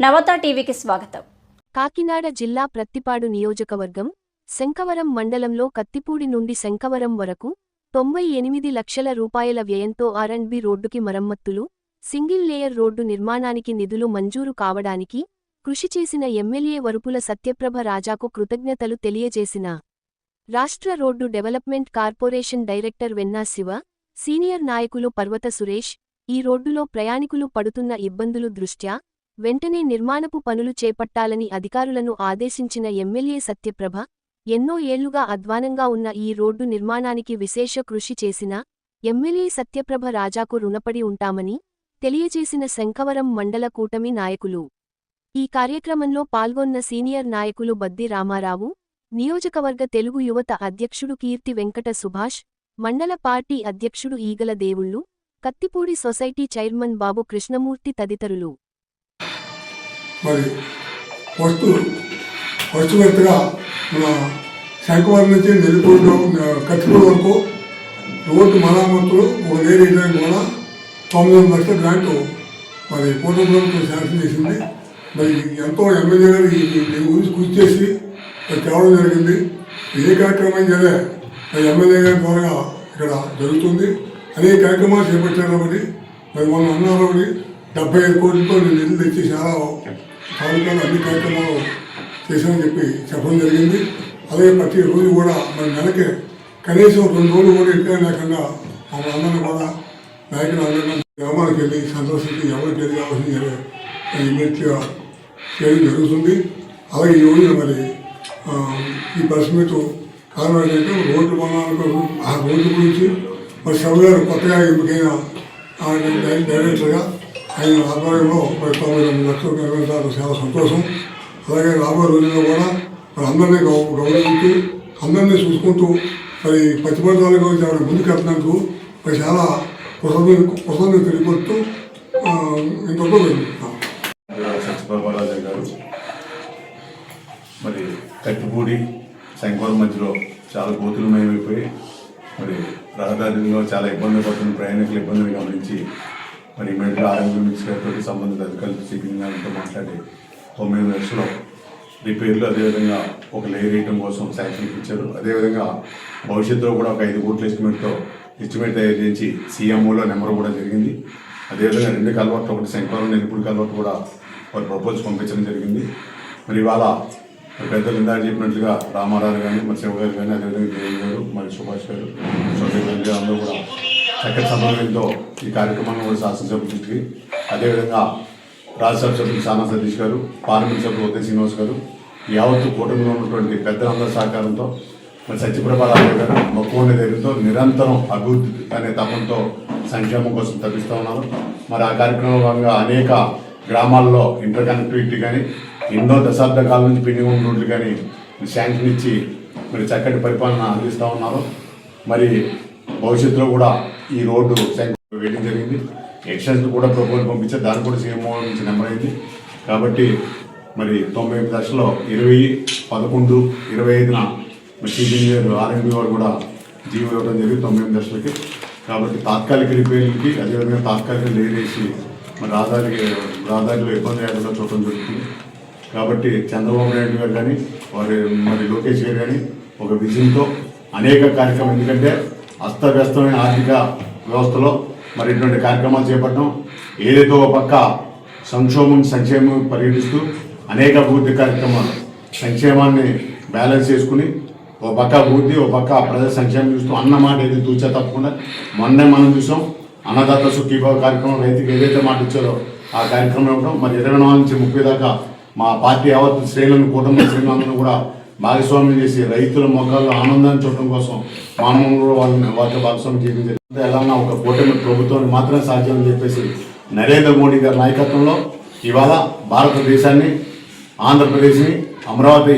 నవత టీవీకి స్వాగతం. కాకినాడ జిల్లా ప్రత్తిపాడు నియోజకవర్గం శంకవరం మండలంలో కత్తిపూడి నుండి శంకవరం వరకు తొంభై ఎనిమిది లక్షల రూపాయల వ్యయంతో ఆర్ అండ్ బి రోడ్డుకి మరమ్మత్తులు సింగిల్ లేయర్ రోడ్డు నిర్మాణానికి నిధులు మంజూరు కావడానికి కృషి చేసిన ఎమ్మెల్యే వరుపుల సత్యప్రభ రాజాకు కృతజ్ఞతలు తెలియజేసిన రాష్ట్ర road development corporation director Venna Siva senior నాయకులు పర్వత సురేష్ ఈ రోడ్డులో ప్రయాణికులు పడుతున్న ఇబ్బందులు దృష్ట్యా వెంటనే నిర్మాణపు పనులు చేపట్టాలని అధికారులను ఆదేశించిన ఎమ్మెల్యే సత్యప్రభ ఎన్నో ఏళ్ళుగా అధ్వానంగా ఉన్న ఈ రోడ్డు నిర్మాణానికి విశేష కృషి చేసిన ఎమ్మెల్యే సత్యప్రభ రాజాకు రుణపడి ఉంటామని తెలియజేసిన శంఖవరం మండల కూటమి నాయకులు. ఈ కార్యక్రమంలో పాల్గొన్న సీనియర్ నాయకులు బద్ది రామారావు నియోజకవర్గ తెలుగు యువత అధ్యక్షుడు కీర్తి వెంకట సుభాష్ మండల పార్టీ అధ్యక్షుడు ఈగల దేవుళ్ళు కత్తిపూడి సొసైటీ చైర్మన్ బాబు కృష్ణమూర్తి తదితరులు. మరి వస్తు ఫస్ట్ మన శంఖవరం నుంచి నెల్లిపూడి కత్తిపూడి వరకు రోడ్డు మరామతులు ఒక లేని వేయడానికి కూడా తొమ్మిది వందల లక్షల గ్రాంట్ మరి కోట ప్రభుత్వం శాంక్షన్ చేసింది. మరి ఎంతో ఎమ్మెల్యే గారు ఈ దీని గురించి కృషి చేసి మరి తేవడం జరిగింది. ఏ కార్యక్రమం సరే మరి ఎమ్మెల్యే గారి ద్వారా ఇక్కడ జరుగుతుంది. అనేక కార్యక్రమాలు చేపట్టారు కాబట్టి మరి మొన్న అన్నారు కాబట్టి డెబ్బై ఐదు కోట్లతో నేను నిధులు తెచ్చి చాలా తాలూకాలు అన్ని కార్యక్రమాలు చేశామని చెప్పి చెప్పడం జరిగింది. అలాగే ప్రతి రోజు కూడా మరి నెలకి కనీసం రెండు రోజులు కూడా ఇంట్లో లేకుండా మమ్మల్ని అందరినీ కూడా నాయకులు అందరినీ గ్రామాలకు వెళ్ళి సందర్శించి ఎవరికి వెళ్ళి కావాల్సింది ఇమీడియట్గా చేయడం జరుగుతుంది. అలాగే ఈ రోజు మరి ఈ పరిస్థితి కారణం ఏంటంటే రోడ్డు కొనాలకు ఆ రోడ్డు గురించి మరి శవ గారు కొత్తగా ఎంపికైన డైరెక్టర్గా ఆయన ఆధ్వర్యంలో మరి తొంభై ఎనిమిది లక్షలు నిర్వహించారు చాలా సంతోషం అలాగే రాబోయే రోజుల్లో కూడా మరి అందరినీ గౌ గౌరవించు అందరినీ చూసుకుంటూ మరి ప్రతిబంధాల గురించి ఆవిడ ముందుకు వెళ్తున్నందుకు మరి చాలా కృతజ్ఞ కృతజ్ఞత తెలియపడుతూ ఆ, ఇంకొక వెళ్ళుతున్నాం గారు మరి కట్టిపూడి శంకర్ మధ్యలో చాలా గోతులమయమైపోయి మరి రహదారిలో చాలా ఇబ్బంది పడుతున్న ప్రయాణికులు ఇబ్బందిని గమనించి మరి ఇమీడియట్గా ఆరోగ్య మినిస్టర్ గారితో సంబంధిత అధికారులు సిపింగ్ గారితో మాట్లాడి తొమ్మిది లక్షలు రిపేర్లు అదేవిధంగా ఒక లేయర్ వేయటం కోసం శాంక్షన్ ఇచ్చారు. అదేవిధంగా భవిష్యత్తులో కూడా ఒక ఐదు కోట్ల ఎస్టిమేట్తో ఎస్టిమేట్ తయారు చేసి సీఎంఓలో నెంబర్ కూడా జరిగింది. అదేవిధంగా రెండు కలవట్లు ఒకటి శంకరం నిలుపుడు కలవట్టు కూడా వారు ప్రపోజ్ పంపించడం జరిగింది. మరి ఇవాళ పెద్దలు ఇందాక చెప్పినట్లుగా రామారావు కానీ మరి శివ గారు కానీ అదేవిధంగా దేవి గారు మరి సుభాష్ గారు సోదరి గారు అందరూ కూడా చక్కటి సమన్వయంతో ఈ కార్యక్రమాన్ని కూడా శాసనసభ దృష్టికి అదేవిధంగా రాజ్యసభ సభ్యులు సానా సతీష్ గారు పార్లమెంట్ సభ్యులు ఉదయ శ్రీనివాస్ గారు యావత్తు కూటమిలో ఉన్నటువంటి పెద్దలందరి సహకారంతో మరి సత్యప్రభారావు గారు మక్కువ ధైర్యంతో నిరంతరం అభివృద్ధి అనే తపంతో సంక్షేమం కోసం తప్పిస్తూ ఉన్నారు. మరి ఆ కార్యక్రమంలో భాగంగా అనేక గ్రామాల్లో ఇంటర్ కనెక్టివిటీ కానీ ఎన్నో దశాబ్ద కాలం నుంచి పెండింగ్ ఉన్న రోడ్లు కానీ శాంక్షన్ ఇచ్చి మరి చక్కటి పరిపాలన అందిస్తూ ఉన్నారు. మరి భవిష్యత్తులో కూడా ఈ రోడ్డు వేయడం జరిగింది. ఎక్స్టెన్షన్ కూడా ప్రపోజల్ పంపించారు. దాన్ని కూడా సీఎంఓ నుంచి నెంబర్ అయింది. కాబట్టి మరి తొంభై ఎనిమిది లక్షల్లో ఇరవై పదకొండు ఇరవై ఐదున మరి చీఫ్ ఇంజనీర్ ఆర్ఎండి వారు కూడా జీవో ఇవ్వడం జరిగింది తొంభై ఎనిమిది లక్షలకి. కాబట్టి తాత్కాలిక రిపేర్లకి అదేవిధంగా తాత్కాలిక లేదేసి మరి రహదారికి రహదారిలో ఇబ్బంది లేకుండా చూడటం జరుగుతుంది. కాబట్టి చంద్రబాబు నాయుడు గారు కానీ వారి మరి లోకేష్ గారు కానీ ఒక విజన్తో అనేక కార్యక్రమం ఎందుకంటే అస్తవ్యస్తమైన ఆర్థిక వ్యవస్థలో మరి ఇటువంటి కార్యక్రమాలు చేపట్టడం ఏదైతే ఒక పక్క సంక్షోభం సంక్షేమం పరిగణిస్తూ అనేక అభివృద్ధి కార్యక్రమాలు సంక్షేమాన్ని బ్యాలెన్స్ చేసుకుని ఒక పక్క అభివృద్ధి ఒక పక్క ప్రజల సంక్షేమం చూస్తూ అన్న మాట ఏది తూచా తప్పకుండా మొన్నే మనం చూసాం అన్నదాత సుఖీభావ కార్యక్రమం రైతుకి ఏదైతే మాట ఇచ్చారో ఆ కార్యక్రమం ఇవ్వడం మరి ఇరవై నాలుగు నుంచి ముప్పై దాకా మా పార్టీ యావత్ శ్రేణులను కుటుంబ శ్రేణులందరూ కూడా భాగస్వామ్యం చేసి రైతుల మొక్కల్లో ఆనందాన్ని చూడటం కోసం మానవం కూడా వాళ్ళని వాటిలో భాగస్వామ్యం చేయడం జరిగింది. ఎలా ఒక కూటమి ప్రభుత్వాన్ని మాత్రమే సాధ్యమని చెప్పేసి నరేంద్ర మోడీ గారి నాయకత్వంలో ఇవాళ భారతదేశాన్ని ఆంధ్రప్రదేశ్ని అమరావతి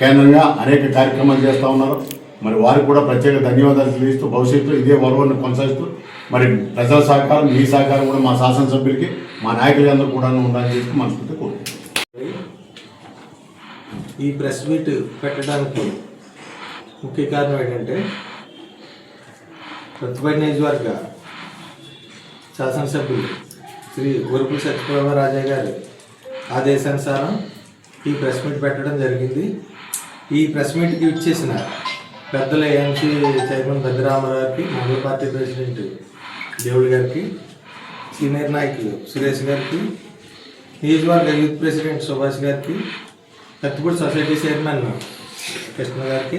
కేంద్రంగా అనేక కార్యక్రమాలు చేస్తూ ఉన్నారు. మరి వారికి కూడా ప్రత్యేక ధన్యవాదాలు తెలియజేస్తూ భవిష్యత్తులో ఇదే వరువును కొనసాగిస్తూ మరి ప్రజల సహకారం మీ సహకారం కూడా మా శాసనసభ్యులకి మా నాయకులందరూ కూడా ఉండాలని చెప్పి మనస్ఫూర్తి కోరుకుంటున్నాం. ఈ ప్రెస్ మీట్ పెట్టడానికి ముఖ్య కారణం ఏంటంటే ప్రతిపై నియోజకవర్గ శాసనసభ్యులు శ్రీ ఉరుపుల సత్యప్రభ రాజా గారి ఆదేశానుసారం ఈ ప్రెస్ మీట్ పెట్టడం జరిగింది. ఈ ప్రెస్ మీట్కి ఇచ్చేసిన పెద్దల ఏఎంసీ చైర్మన్ పెద్దరామారావుకి మండల పార్టీ ప్రెసిడెంట్ దేవుడి గారికి సీనియర్ నాయకులు సురేష్ గారికి నియోజకవర్గ యూత్ ప్రెసిడెంట్ సుభాష్ గారికి కత్తిపూడి సొసైటీ చైర్మన్ కృష్ణ గారికి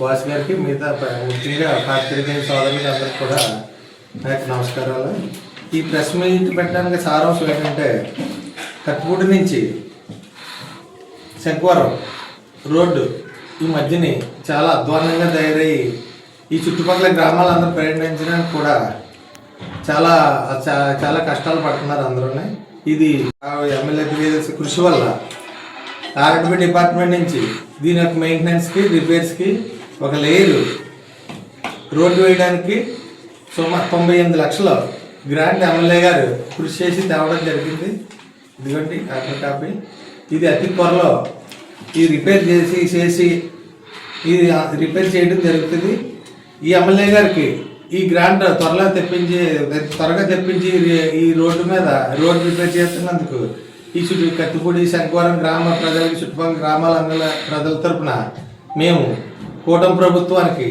వాస్ గారికి మిగతా ముఖ్యంగా పాత్రికేయ సోదరులకి అందరికి కూడా నాకు నమస్కారాలు. ఈ ప్రెస్ మీట్ పెట్టడానికి సారాంశం ఏంటంటే కత్తిపూడి నుంచి శంకువరం రోడ్డు ఈ మధ్యని చాలా అధ్వానంగా తయారయ్యి ఈ చుట్టుపక్కల గ్రామాలందరూ ప్రయాణించడానికి కూడా చాలా చాలా కష్టాలు పడుతున్నారు అందరూనే. ఇది ఎమ్మెల్యే కృషి వల్ల ఆర్ఎండ్బి డిపార్ట్మెంట్ నుంచి దీని యొక్క మెయింటెనెన్స్కి రిపేర్స్కి ఒక లేరు రోడ్డు వేయడానికి సుమారు తొంభై ఎనిమిది లక్షలు గ్రాంట్ ఎమ్మెల్యే గారు కృషి చేసి తేవడం జరిగింది. ఇదిగోండి అక్కడ కాపీ ఇది అతి త్వరలో ఈ రిపేర్ చేసి చేసి ఇది రిపేర్ చేయడం జరుగుతుంది. ఈ ఎమ్మెల్యే గారికి ఈ గ్రాంట్ త్వరలో తెప్పించి త్వరగా తెప్పించి ఈ- ఈ రోడ్డు మీద రోడ్డు రిపేర్ చేస్తున్నందుకు ఈ చుట్టూ కత్తిపూడి శంకవరం గ్రామ ప్రజలకి చుట్టుపక్కల గ్రామాల అందరి ప్రజల తరపున మేము కూటమి ప్రభుత్వానికి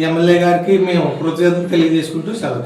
ఎమ్మెల్యే గారికి మేము కృతజ్ఞతలు తెలియజేసుకుంటూ సెలవు